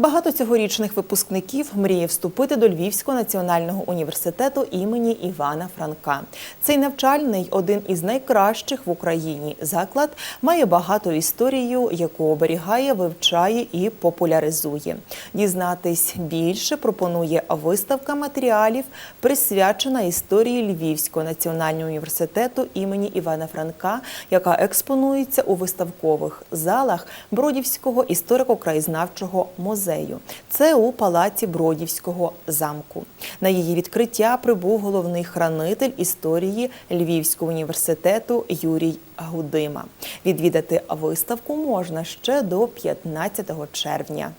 Багато цьогорічних випускників мріє вступити до Львівського національного університету імені Івана Франка. Цей навчальний один із найкращих в Україні заклад має багату історію, яку оберігає, вивчає і популяризує. Дізнатись більше пропонує виставка матеріалів, присвячена історії Львівського національного університету імені Івана Франка, яка експонується у виставкових залах Бродівського історико-краєзнавчого музею. Це у палаці Бродівського замку. На її відкриття прибув головний хранитель історії Львівського університету Юрій Гудима. Відвідати виставку можна ще до 15 червня.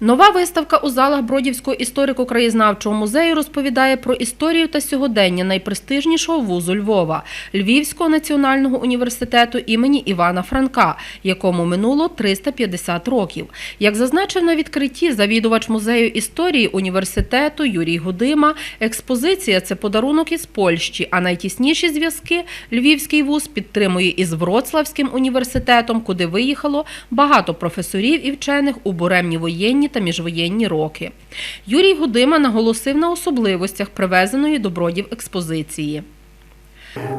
Нова виставка у залах Бродівського історико-краєзнавчого музею розповідає про історію та сьогодення найпрестижнішого вузу Львова Львівського національного університету імені Івана Франка, якому минуло 350 років. Як зазначив на відкритті завідувач музею історії університету Юрій Гудима, експозиція це подарунок із Польщі, а найтісніші зв'язки Львівський вуз підтримує із Вроцлавським університетом, куди виїхало багато професорів і вчених у буремні воєнні та міжвоєнні роки. Юрій Гудима наголосив на особливостях привезеної до бродів експозиції.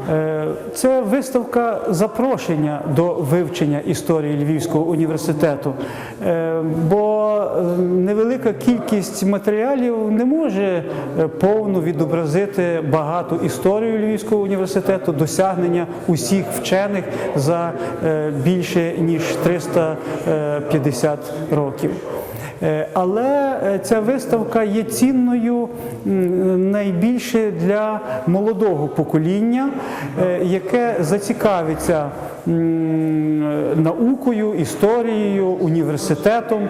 Е, Це виставка запрошення до вивчення історії Львівського університету, Е, бо е, невелика кількість матеріалів не може повно відобразити багату історію Львівського університету, досягнення усіх вчених за більше ніж 350 років. Е, Але е, ця виставка є цінною найбільше для молодого покоління, е, яке зацікавиться наукою, історією, університетом.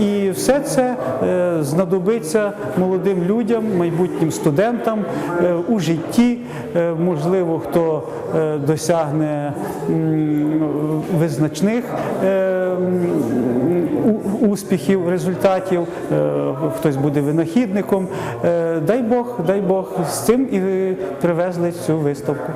І все це знадобиться молодим людям, майбутнім студентам у житті. Можливо, хто досягне визначних успіхів, результатів, е, хтось буде винахідником. Е, Дай Бог, дай Бог, з цим і привезли цю виставку.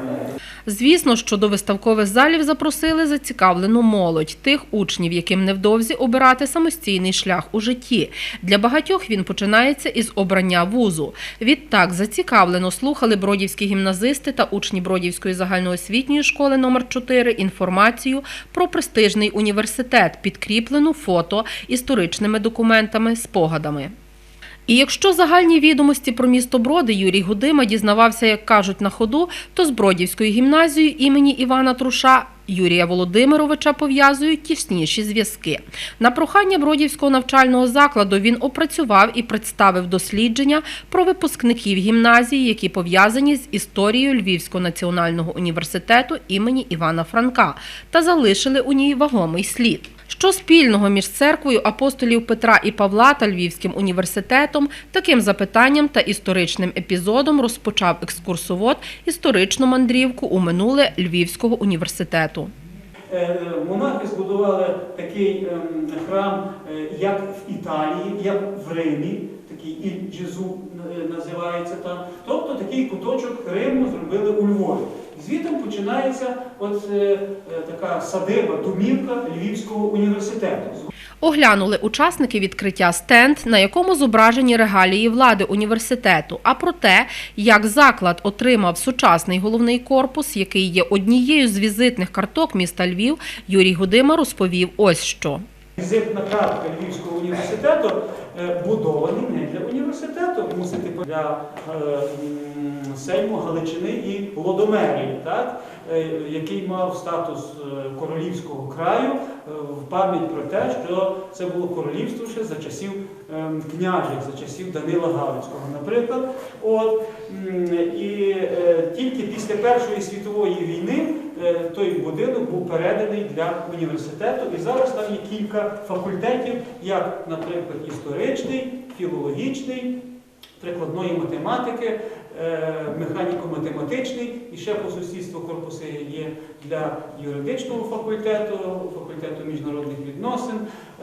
Звісно, що до виставкових залів запросили зацікавлену молодь, тих учнів, яким невдовзі обирати самостійний шлях у житті. Для багатьох він починається із обрання вузу. Відтак зацікавлено слухали бродівські гімназисти та учні Бродівської загальноосвітньої школи номер 4 інформацію про престижний університет, підкріплену фото історичними документами, спогадами. І якщо загальні відомості про місто Броди Юрій Гудима дізнавався, як кажуть на ходу, то з Бродівською гімназією імені Івана Труша Юрія Володимировича пов'язують тісніші зв'язки. На прохання Бродівського навчального закладу він опрацював і представив дослідження про випускників гімназії, які пов'язані з історією Львівського національного університету імені Івана Франка та залишили у ній вагомий слід. Що спільного між церквою апостолів Петра і Павла та Львівським університетом, таким запитанням та історичним епізодом розпочав екскурсовод історичну мандрівку у минуле Львівського університету. Е, Монахи збудували такий ем, храм, е, як в Італії, як в Римі, такий Іль Джезу е, називається там. Тобто такий куточок Риму зробили у Львові. Звідти починається от е, е, така садиба, домівка Львівського університету. Оглянули учасники відкриття стенд, на якому зображені регалії влади університету, а про те, як заклад отримав сучасний головний корпус, який є однією з візитних карток міста Львів, Юрій Гудима розповів ось що. Візитна картка Львівського університету е, будований не для університету, мусити для е, Сейму Галичини і Лодомерії, так? е, який мав статус е, королівського краю в пам'ять про те, що це було королівство ще за часів княжих, за часів Данила Галицького, наприклад. От, і тільки після Першої світової війни той будинок був переданий для університету. І зараз там є кілька факультетів, як, наприклад, історичний, філологічний, прикладної математики, е, механіко-математичний, і ще по сусідству корпуси є для юридичного факультету, факультету міжнародних відносин.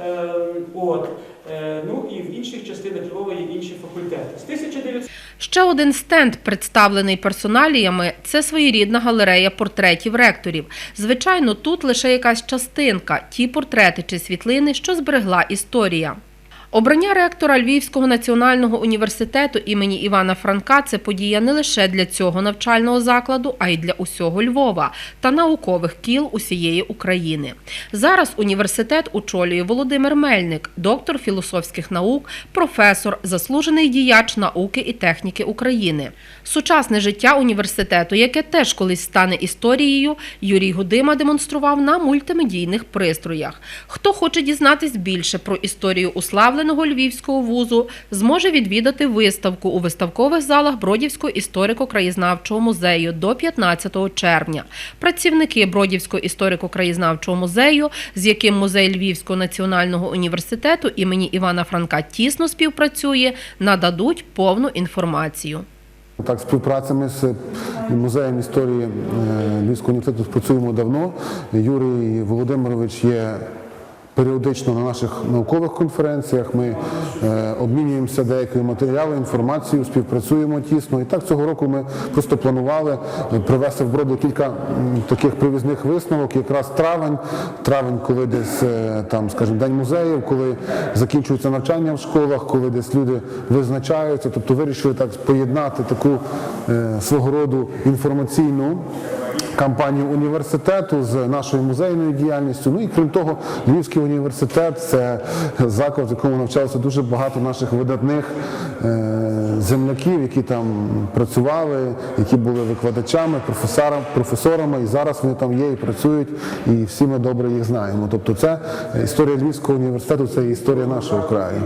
Е, От. Е, Ну і в інших частинах Львова є інші факультети. З 1900 Ще один стенд, представлений персоналіями, це своєрідна галерея портретів ректорів. Звичайно, тут лише якась частинка, ті портрети чи світлини, що зберегла історія. Обрання ректора Львівського національного університету імені Івана Франка це подія не лише для цього навчального закладу, а й для усього Львова та наукових кіл усієї України. Зараз університет очолює Володимир Мельник, доктор філософських наук, професор, заслужений діяч науки і техніки України. Сучасне життя університету, яке теж колись стане історією, Юрій Гудима демонстрував на мультимедійних пристроях. Хто хоче дізнатись більше про історію уславленого львівського вузу, зможе відвідати виставку у виставкових залах Бродівського історико-краєзнавчого музею до 15 червня. Працівники Бродівського історико-краєзнавчого музею, з яким музей Львівського національного університету імені Івана Франка тісно співпрацює, нададуть повну інформацію. Так, співпрацями з музеєм історії е, Львівського університету працюємо давно. Юрій Володимирович є періодично на наших наукових конференціях. Ми е, обмінюємося деякою матеріалом, інформацією, співпрацюємо тісно. І так цього року ми просто планували е, привезти в Броди кілька таких привізних висновок. Якраз травень, травень, коли десь е, там, скажімо, день музеїв, коли закінчується навчання в школах, коли десь люди визначаються. Тобто вирішили так поєднати таку е, свого роду інформаційну кампанію університету з нашою музейною діяльністю. Ну і крім того, Львівський університет це заклад, в якому навчалося дуже багато наших видатних е, земляків, які там працювали, які були викладачами, професорами, і зараз вони там є і працюють, і всі ми добре їх знаємо. Тобто, це історія Львівського університету, це історія нашого краю.